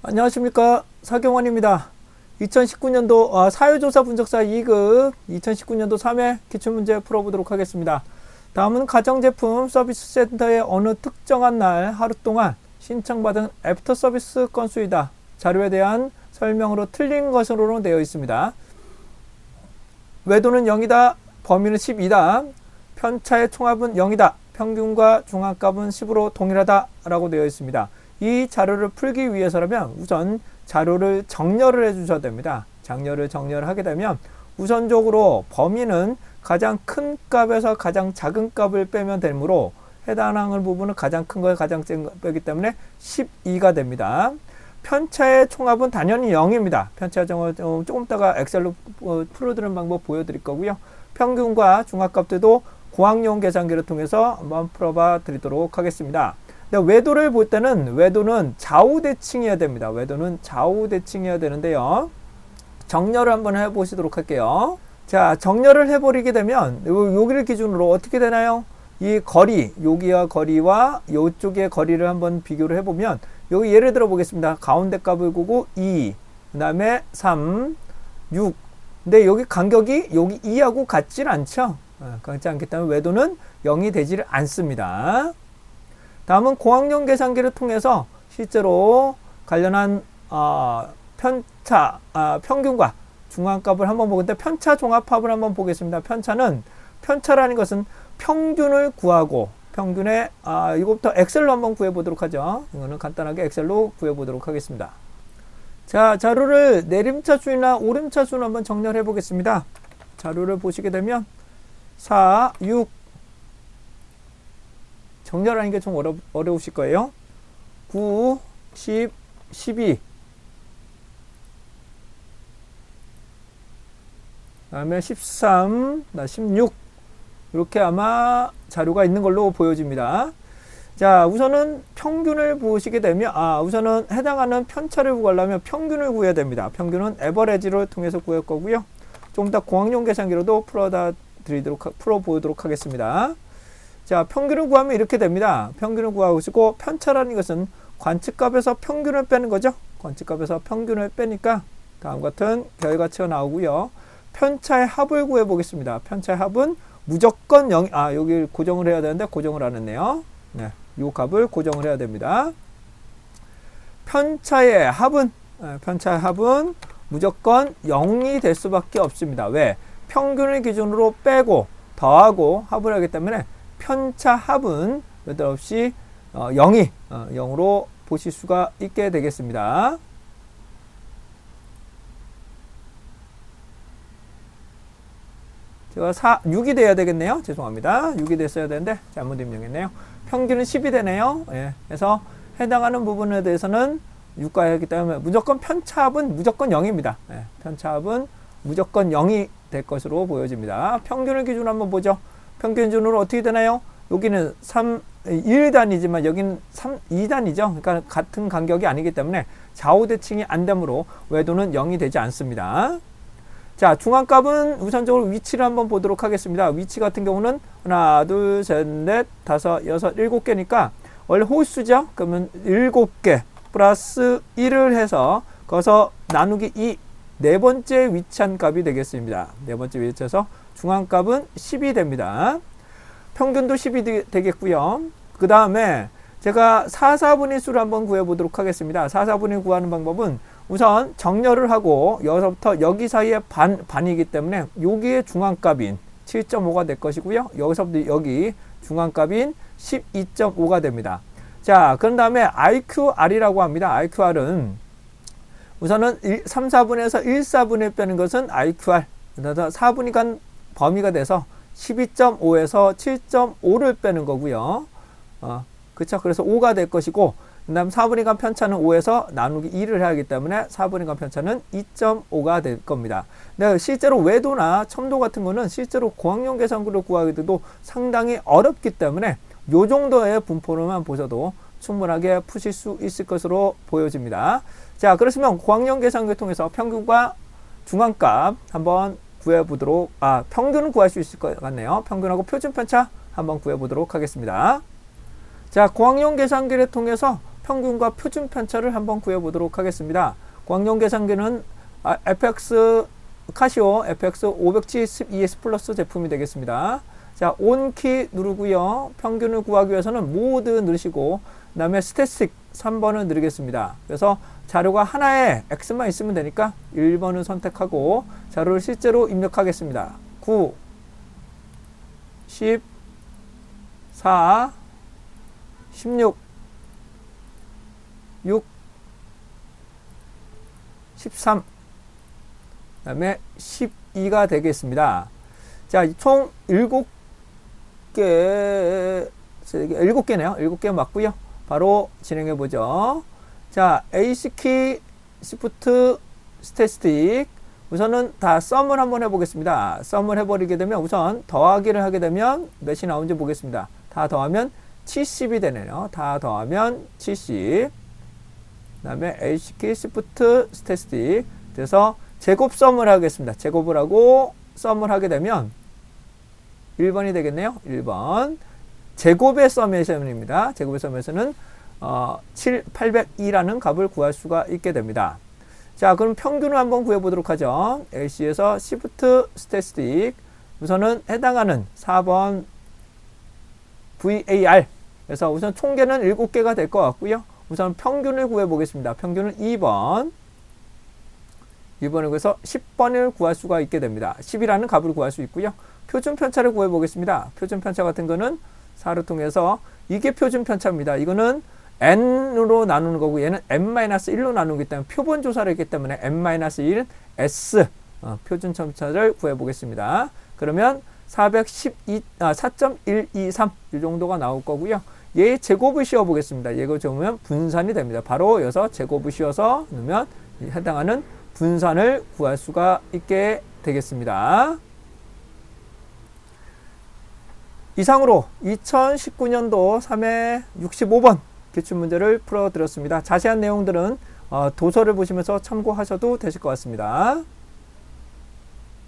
안녕하십니까 사경원입니다. 2019년도 아, 사회조사 분석사 2급 2019년도 3회 기출문제 풀어보도록 하겠습니다. 다음은 가정제품 서비스 센터의 어느 특정한 날 하루 동안 신청받은 애프터 서비스 건수이다. 자료에 대한 설명으로 틀린 것으로 되어 있습니다. 외도는 0이다. 범위는 12다. 편차의 총합은 0이다. 평균과 중앙값은 10으로 동일하다. 라고 되어 있습니다. 이 자료를 풀기 위해서라면 우선 자료를 정렬을 해 주셔야 됩니다. 장렬을 정렬을 하게 되면 우선적으로 범위는 가장 큰 값에서 가장 작은 값을 빼면 되므로 해당하는 부분은 가장 큰걸 가장 작은 빼기 때문에 12가 됩니다. 편차의 총합은 당연히 0입니다. 편차 정을 조금 있다가 엑셀로 어, 풀어드리는 방법 보여드릴 거고요. 평균과 중합값들도 고학용 계산기를 통해서 한번 풀어봐 드리도록 하겠습니다. 근데 외도를 볼 때는 외도는 좌우 대칭이어야 됩니다. 외도는 좌우 대칭이어야 되는데요. 정렬을 한번 해보시도록 할게요. 자, 정렬을 해버리게 되면 요- 여기를 기준으로 어떻게 되나요? 이 거리, 여기와 거리와 이쪽의 거리를 한번 비교를 해보면 여기 예를 들어 보겠습니다. 가운데 값을 보고 2, 그 다음에 3, 6. 근데 여기 간격이 여기 2하고 같질 않죠? 어, 같지 않기 때문에 외도는 0이 되지를 않습니다. 다음은 고학년 계산기를 통해서 실제로 관련한 어, 편차, 아, 평균과 중앙값을 한번 보는데 편차 종합합을 한번 보겠습니다. 편차는 편차라는 것은 평균을 구하고 평균의 아, 이것부터 엑셀로 한번 구해 보도록 하죠. 이거는 간단하게 엑셀로 구해 보도록 하겠습니다. 자, 자료를 내림차 수나 오름차 수는 한번 정렬해 보겠습니다. 자료를 보시게 되면 4, 6 정렬하는 게좀 어려, 어려우실 거예요. 9, 10, 12 그다음에 13, 나16 이렇게 아마 자료가 있는 걸로 보여집니다. 자, 우선은 평균을 보시게 되면 아, 우선은 해당하는 편차를 구하려면 평균을 구해야 됩니다. 평균은 에버레지를 통해서 구할 거고요. 좀 더 공학용 계산기로도 풀어 다 드리도록 하- 풀어 보도록 하겠습니다. 자, 평균을 구하면 이렇게 됩니다. 평균을 구하고 있고 편차라는 것은 관측값에서 평균을 빼는 거죠. 관측값에서 평균을 빼니까 다음 같은 결과치가 나오고요. 편차의 합을 구해 보겠습니다. 편차의 합은 무조건 0, 아, 여기 고정을 해야 되는데 고정을 안 했네요. 네. 요 값을 고정을 해야 됩니다. 편차의 합은, 예, 편차의 합은 무조건 0이 될 수밖에 없습니다. 왜? 평균을 기준으로 빼고 더하고 합을 하기 때문에 편차 합은 여드없이 어, 0이 어, 0으로 보실 수가 있게 되겠습니다. 제가 4, 6이 돼야 되겠네요. 죄송합니다. 6이 됐어야 되는데 잘못 입력했네요. 평균은 10이 되네요. 예. 그래서 해당하는 부분에 대해서는 6가 하기 때문에 무조건 편차합은 무조건 0입니다. 예. 편차합은 무조건 0이 될 것으로 보여집니다. 평균을 기준으로 한번 보죠. 평균 기준으로 어떻게 되나요? 여기는 3, 1단이지만 여기는 3, 2단이죠. 그러니까 같은 간격이 아니기 때문에 좌우 대칭이 안 되므로 외도는 0이 되지 않습니다. 자, 중앙값은 우선적으로 위치를 한번 보도록 하겠습니다. 위치 같은 경우는 하나, 둘, 셋, 넷, 다섯, 여섯, 일곱 개니까 원래 홀수죠? 그러면 일곱 개 플러스 1을 해서 거기서 나누기 2, 네 번째 위치한 값이 되겠습니다. 네 번째 위치에서 중앙값은 10이 됩니다. 평균도 10이 되, 겠고요 그 다음에 제가 4, 4분의 수를 한번 구해보도록 하겠습니다. 4, 4분의 구하는 방법은 우선 정렬을 하고 여기서부터 여기 사이에 반, 반이기 때문에 여기에 중앙값인 7.5가 될 것이고요. 여기서부터 여기 중앙값인 12.5가 됩니다. 자, 그런 다음에 IQR이라고 합니다. IQR은 우선은 1, 3, 4분에서 1, 4분의 빼는 것은 IQR. 그래서 4분이 간 범위가 돼서 12.5에서 7.5를 빼는 거고요. 어, 그렇죠. 그래서 5가 될 것이고 그 다음 4분의 간 편차는 5에서 나누기 2를 해야 하기 때문에 4분의 간 편차는 2.5가 될 겁니다. 근데 실제로 외도나 첨도 같은 거는 실제로 고학용 계산구를 구하기도 상당히 어렵기 때문에 요 정도의 분포로만 보셔도 충분하게 푸실 수 있을 것으로 보여집니다. 자, 그렇으면 고학용 계산기를 통해서 평균과 중앙값 한번 구해보도록, 아, 평균은 구할 수 있을 것 같네요. 평균하고 표준 편차 한번 구해보도록 하겠습니다. 자, 고학용 계산기를 통해서 평균과 표준 편차를 한번 구해보도록 하겠습니다. 광용 계산기는 아, FX 카시오 FX 570ES 플러스 제품이 되겠습니다. 자, 온키 누르고요. 평균을 구하기 위해서는 모드 누르시고 그다음에 스태틱 3번을 누르겠습니다. 그래서 자료가 하나에 X만 있으면 되니까 1번을 선택하고 자료를 실제로 입력하겠습니다. 9 10 4 16 6 13 그 다음에 12가 되겠습니다. 자, 총 7개 7개네요. 7개 맞고요. 바로 진행해 보죠. 자, A시키 시프트 스태스틱 우선은 다 썸을 한번 해보겠습니다. 썸을 해버리게 되면 우선 더하기를 하게 되면 몇이 나오는지 보겠습니다. 다 더하면 70이 되네요. 다 더하면 70. 그 다음에 A시키 시프트 스태스틱 그래서 제곱 썸을 하겠습니다. 제곱을 하고 썸을 하게 되면 1번이 되겠네요. 1번. 제곱의 서메이션입니다. 제곱의 서메이션은 어, 7, 802라는 값을 구할 수가 있게 됩니다. 자, 그럼 평균을 한번 구해보도록 하죠. LC에서 Shift Statistic 우선은 해당하는 4번 VAR 그래서 우선 총계는 7개가 될 것 같고요. 우선 평균을 구해보겠습니다. 평균은 2번 2번을 구해서 10번을 구할 수가 있게 됩니다. 10이라는 값을 구할 수 있고요. 표준 편차를 구해 보겠습니다. 표준 편차 같은 거는 4를 통해서 이게 표준 편차입니다. 이거는 n으로 나누는 거고 얘는 n-1로 나누기 때문에 표본 조사를 했기 때문에 n-1 s 어, 표준 편차를 구해 보겠습니다. 그러면 412, 아, 4.123 이 정도가 나올 거고요. 얘 제곱을 씌워 보겠습니다. 얘가 적으면 분산이 됩니다. 바로 여기서 제곱을 씌워서 넣으면 해당하는 분산을 구할 수가 있게 되겠습니다. 이상으로 2019년도 3회 65번 기출문제를 풀어드렸습니다. 자세한 내용들은 어, 도서를 보시면서 참고하셔도 되실 것 같습니다.